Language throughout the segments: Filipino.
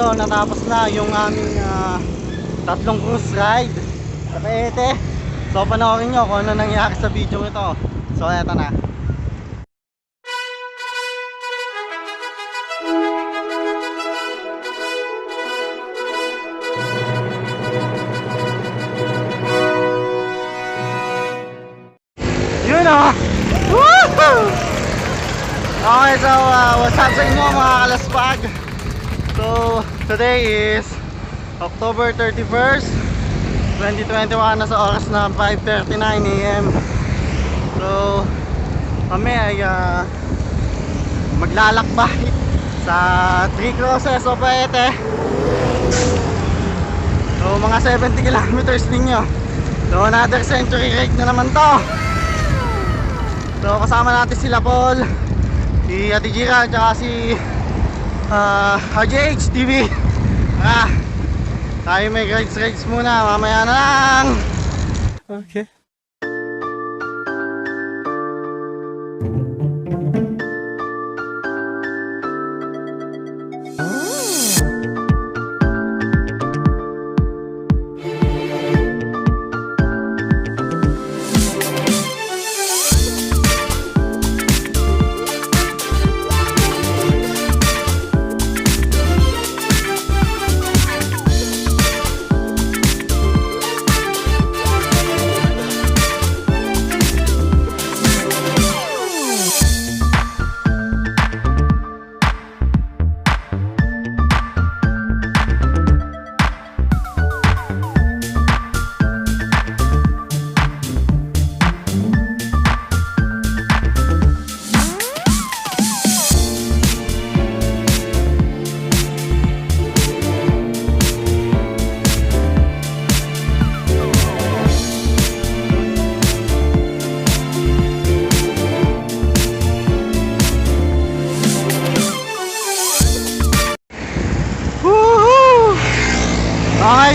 So natapos na yung aming ah, tatlong cruise ride sa Paete. So panoorin nyo kung ano nangyari sa video ito. So eto na. Yun o! Woohoo! Okay, so uh, what's up sa inyo mga kalaspag? So, today is October 31st 2021 na sa oras na 5.39 a.m. So, kami ay uh, maglalakbay sa Three Crosses o Paete. So, mga 70 kilometers ninyo. So, another century rake na naman to. So kasama natin sila Paul, si Ate Jira, at si uh, RJH TV. Ah, tayo may rides rides muna, mamaya na lang. Okay.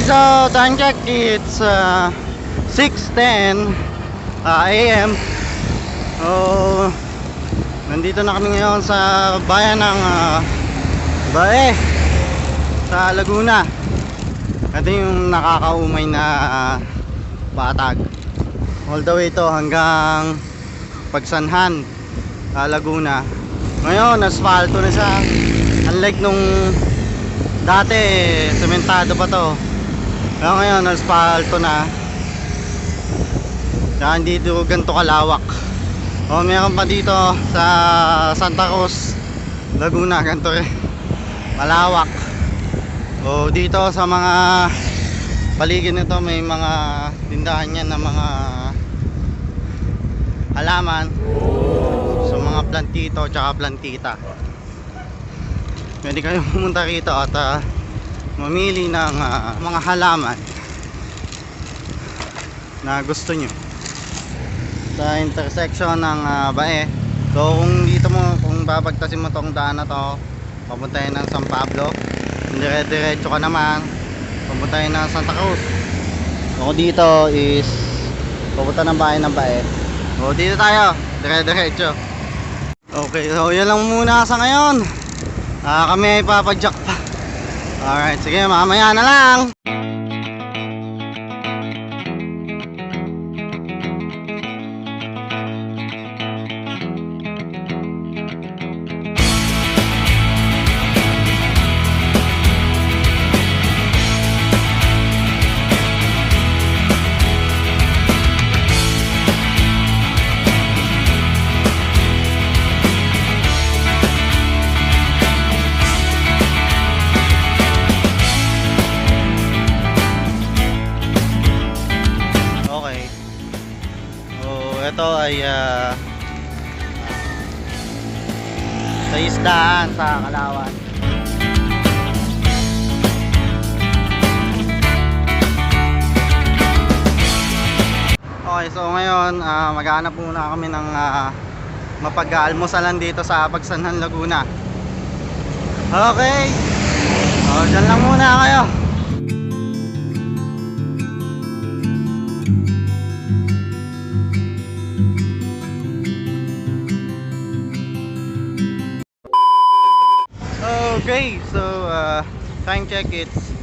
So time check, it's uh, 6.10 uh, a.m. So, nandito na kami ngayon sa bayan ng uh, Bae sa Laguna. Ito yung nakakaumay na uh, patag. All the way to hanggang Pagsanhan, uh, Laguna. Ngayon, asfalto na siya. Unlike nung Dati, sementado pa to. Pero ngayon, asfalto na. Hindi dito ganito kalawak. O, meron pa dito sa Santa Cruz, Laguna, ganito rin. Malawak. O, dito sa mga paligid nito, may mga tindahan yan ng mga halaman. So, mga plantito, tsaka plantita pwede kayong pumunta rito at ah, mamili ng ah, mga halaman na gusto nyo. Sa intersection ng ah, Bae. So kung dito mo kung babagtasin mo tong daan na to papuntahin ng San Pablo. Dire diretso ka naman papuntahin ng Santa Cruz. Kung dito is papunta ng bahay ng Bae. So dito tayo. Dire diretso okay so yan lang muna sa ngayon. Ah, kami ay papadyak pa. Alright, sige, mamaya na lang. Sa isdaan sa Kalawan. Okay, so ngayon ah, maghanap muna kami ng uh, mapag-almusalan dito sa Pagsanhan, Laguna. Okay. Oh, dyan lang muna kayo. Time check it's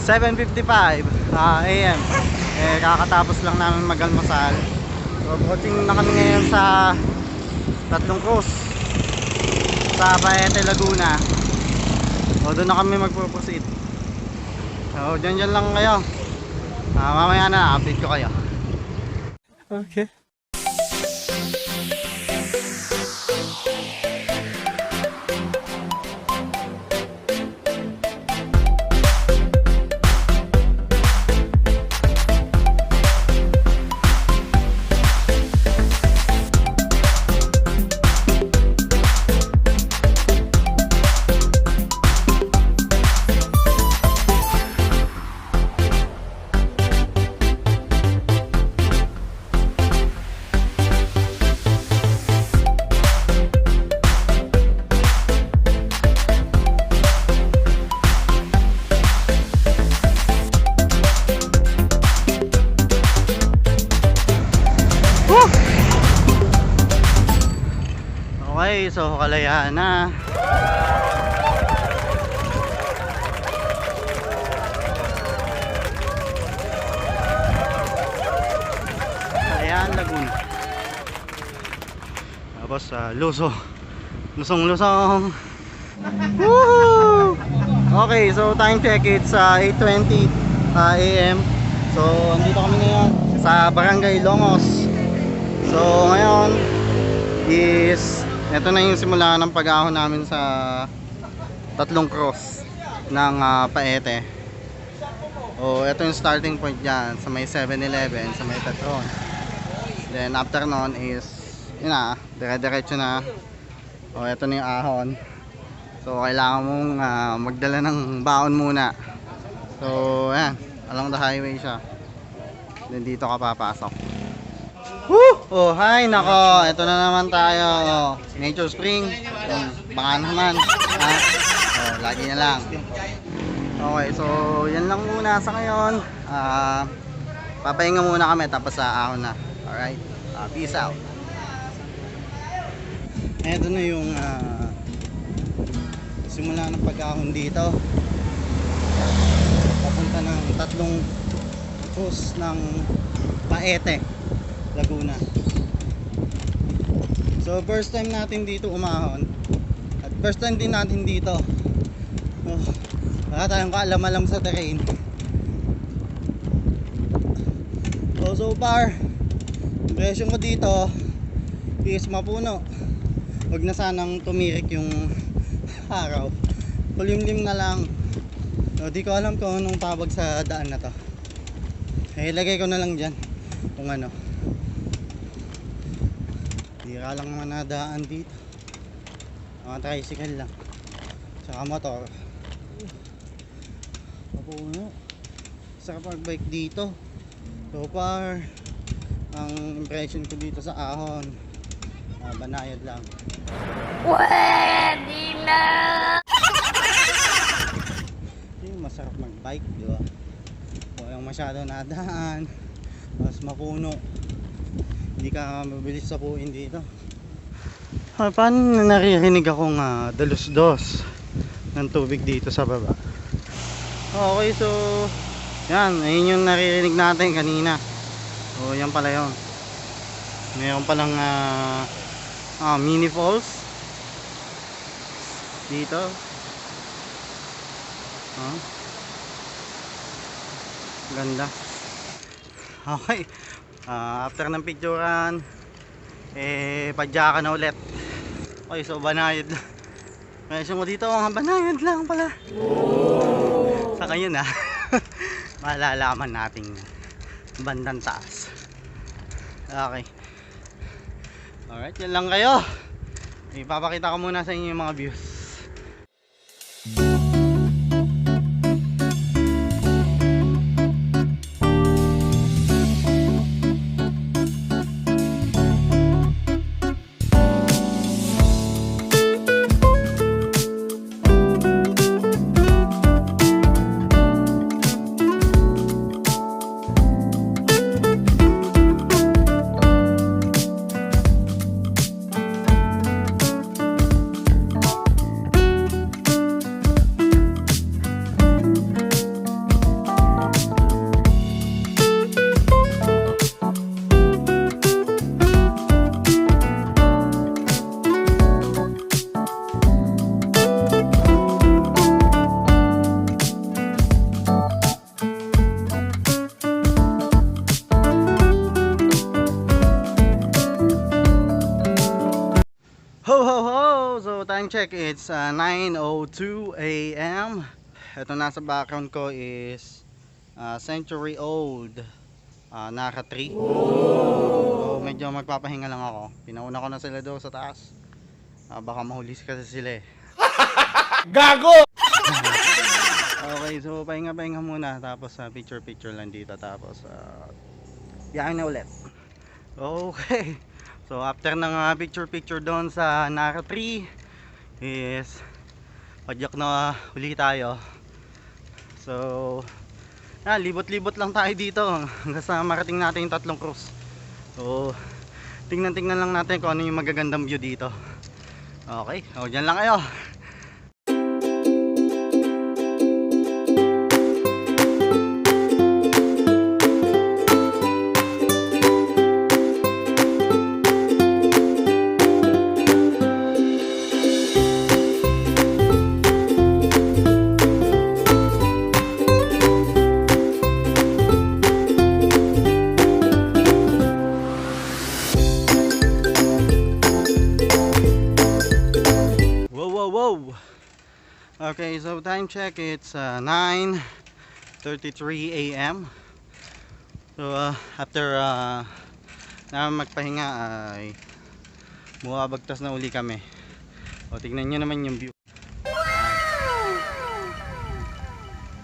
7.55 ah, AM eh kakatapos lang namin magalmusal. So approaching na kami ngayon sa tatlong cruise. Sa Baete Laguna. O doon na kami magpo-proceed. So dyan dyan lang kayo. Ah, mamaya na update ko kayo. Okay So kalayaan na. Kalayaan Laguna. Tapos sa Luso. Lusong Lusong. Woohoo! Okay, so time check it's uh, 8:20 uh, AM. So andito kami ngayon sa Barangay Longos. So ngayon is ito na yung simula ng pag-ahon namin sa tatlong cross ng ah, Paete. O ito yung starting point diyan sa may 7-Eleven, sa may Petron. Then after nun is yun na, dire-diretso na. O ito na yung ahon. So kailangan mong ah, magdala ng baon muna. So ayan, along the highway siya. Then dito ka papasok. Woo! Oh, hi, nako. Ito na naman tayo. Oh, Nature Spring. Um, baka naman. Ha? Oh, lagi na lang. Okay, so yan lang muna sa ngayon. Ah, papahinga muna kami tapos sa ahon na. Alright? Ah, peace out. Ito na yung ah, simula ng pag-ahon dito. Papunta ng tatlong cruise ng Paete. Laguna. So first time natin dito umahon. At first time din natin dito. Oh, wala tayong kaalam-alam sa terrain. So so far, impression ko dito is mapuno. Huwag na sanang tumirik yung araw. Kulimlim na lang. So, di ko alam kung anong tawag sa daan na to. Eh, ilagay ko na lang dyan kung ano. Bira lang naman nadaan dito. Mga tricycle lang. Tsaka motor. Mapuno. Sarap mag-bike dito. So far, ang impression ko dito sa ahon, ah, banayad lang. Pwede na! Masarap mag-bike, di ba? Walang masyado nadaan. Mas mapuno. Hindi ka mabilis sa puin dito. Ah, paano na naririnig akong uh, dalos-dos ng tubig dito sa baba? Okay, so yan, ayun yung naririnig natin kanina. O, yan pala yun. Meron palang ah, ah, mini falls dito. Oh. Ganda. Okay. Ah, after ng picturean, eh, padya ka na ulit. Okay, so banayad. Presyo mo dito, mga banayad lang pala. Sa kayo na. Malalaman nating bandang taas. Okay. Alright, yan lang kayo. Ipapakita ko muna sa inyo yung mga views. Time check, it's uh, 9.02 a.m. Ito nasa background ko is uh, century old uh, Naka 3. So medyo magpapahinga lang ako. Pinauna ko na sila doon sa taas. Ah, baka mahuli kasi sila eh. Gago! Okay, so pahinga-pahinga muna. Tapos uh, picture-picture lang dito. Tapos uh, biyahe na ulit. Okay. So after ng uh, picture-picture doon sa Naka 3 is padyak na uli tayo. So ah, libot-libot lang tayo dito hanggang sa marating natin yung tatlong cruise. So tingnan-tingnan lang natin kung ano yung magagandang view dito. Okay, o dyan lang kayo. Okay, so time check, it's uh, 9.33 a.m. So, uh, after uh, na magpahinga ay buwabagtas na uli kami. O, tignan nyo naman yung view.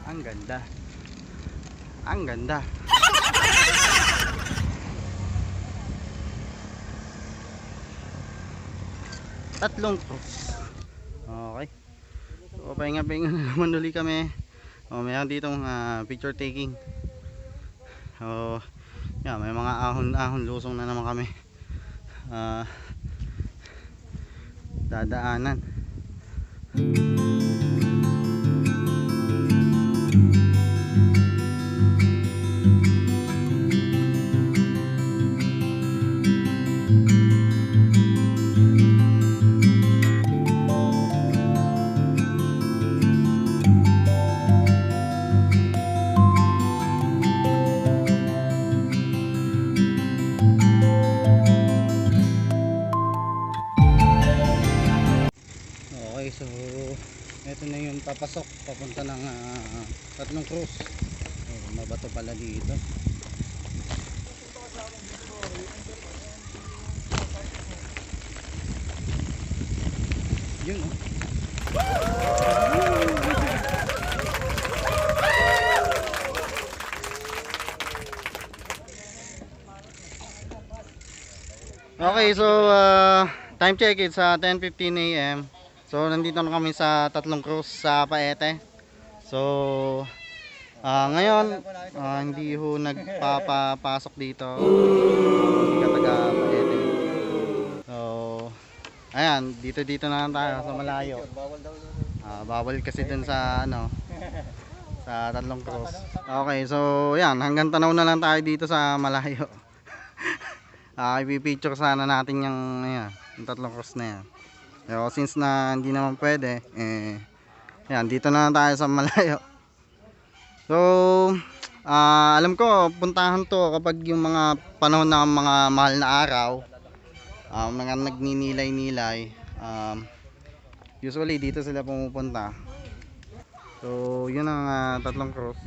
Ang ganda. Ang ganda. Tatlong cruise. Okay. So, pahinga-pahinga na naman uli kami. O, mayroon ditong ah, picture taking. So, yeah, may mga ahon-ahon lusong na naman kami. Ah, dadaanan. Okay, papasok papunta ng ah, tatlong cruise. Oh, mabato pala dito. Yun oh. Okay, so uh, time check it's uh, 10:15 a.m. So nandito na kami sa tatlong cruise sa Paete. So ah, ngayon ah, hindi ho nagpapapasok dito. Hindi ka taga Paete. So ayan, dito dito na lang tayo sa malayo. Ah, bawal kasi dun sa ano sa tatlong cruise. Okay, so yan, hanggang tanaw na lang tayo dito sa malayo. Ah, ipipicture sana natin yung, ayan, yung tatlong cross na yan. Pero since na hindi naman pwede, eh, yan, dito na tayo sa malayo. So, ah, alam ko, puntahan to kapag yung mga panahon ng mga mahal na araw, ah, mga nagninilay-nilay, um, usually dito sila pumupunta. So, yun ang ah, tatlong cross.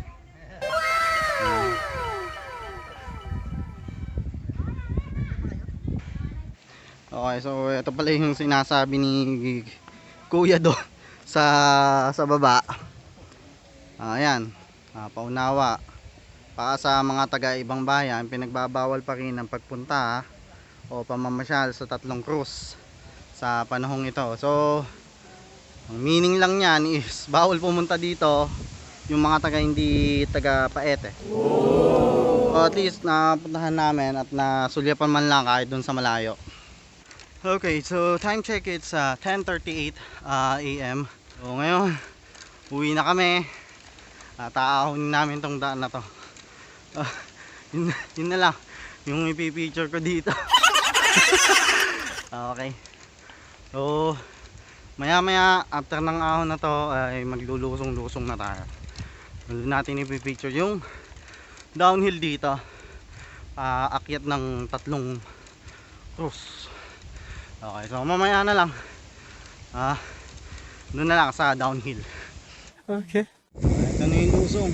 Ayan. Okay, so ito pala yung sinasabi ni Kuya do sa sa baba. Ayan, ah, paunawa. Para sa mga taga ibang bayan, pinagbabawal pa rin ang pagpunta o pamamasyal sa tatlong cruise sa panahong ito. So, ang meaning lang niyan is bawal pumunta dito yung mga taga hindi taga Paete. So, at least napuntahan namin at nasulyapan man lang kahit dun sa malayo. Okay, so time check it's uh, 10:38 uh, AM. So ngayon, uwi na kami. Uh, taahon namin tong daan na to. Uh, yun, yun na lang yung ipipicture ko dito. okay. So maya maya after ng ahon na to ay maglulusong-lusong na tayo. Doon natin ipipicture yung downhill dito. Uh, akyat ng tatlong cruise. Okay, so mamaya na lang. Ah, doon na lang sa downhill. Okay. Ito na yung lusong.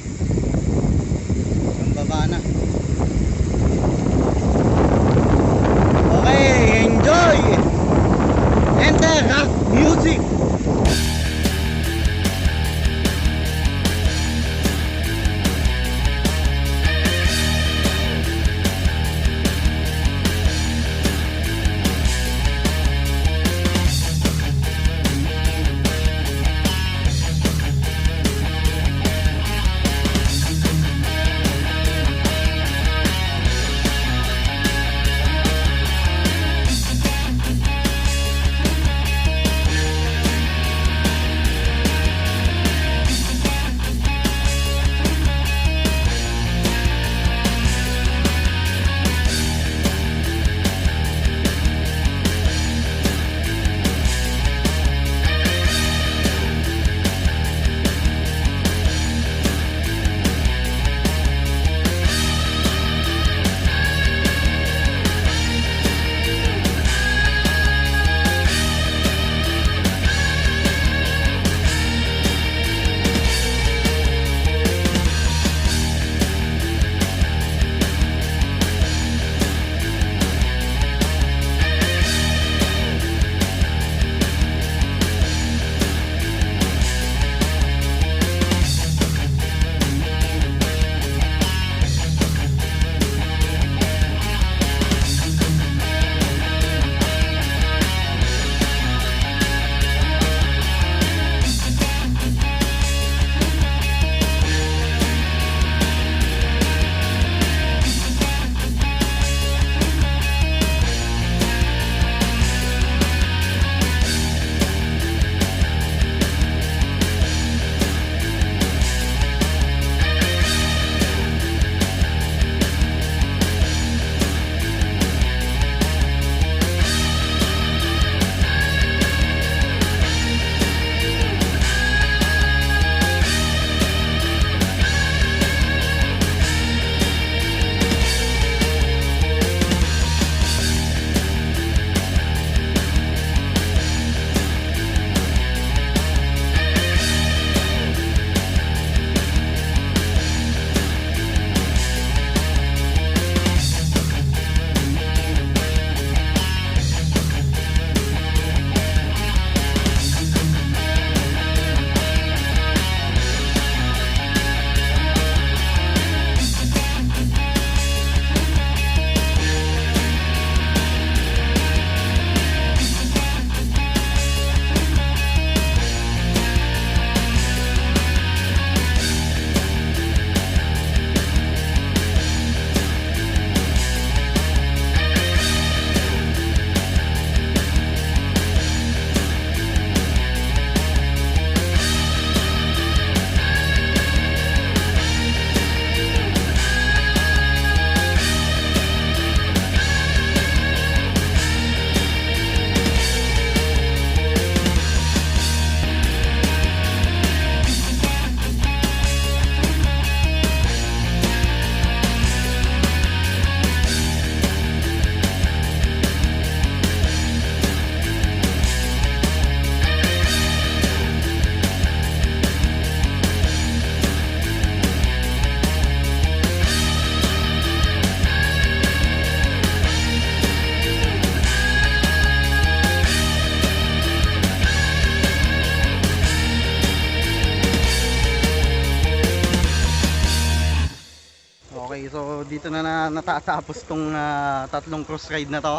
Dito na, na natatapos tong ah, tatlong cross ride na to.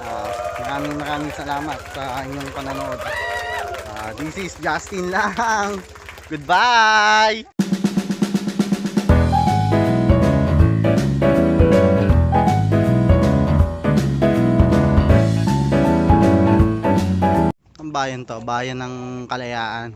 Ah, maraming maraming salamat sa inyong panonood. Ah, this is Justin lang. Goodbye! Bayan to, bayan ng Kalayaan.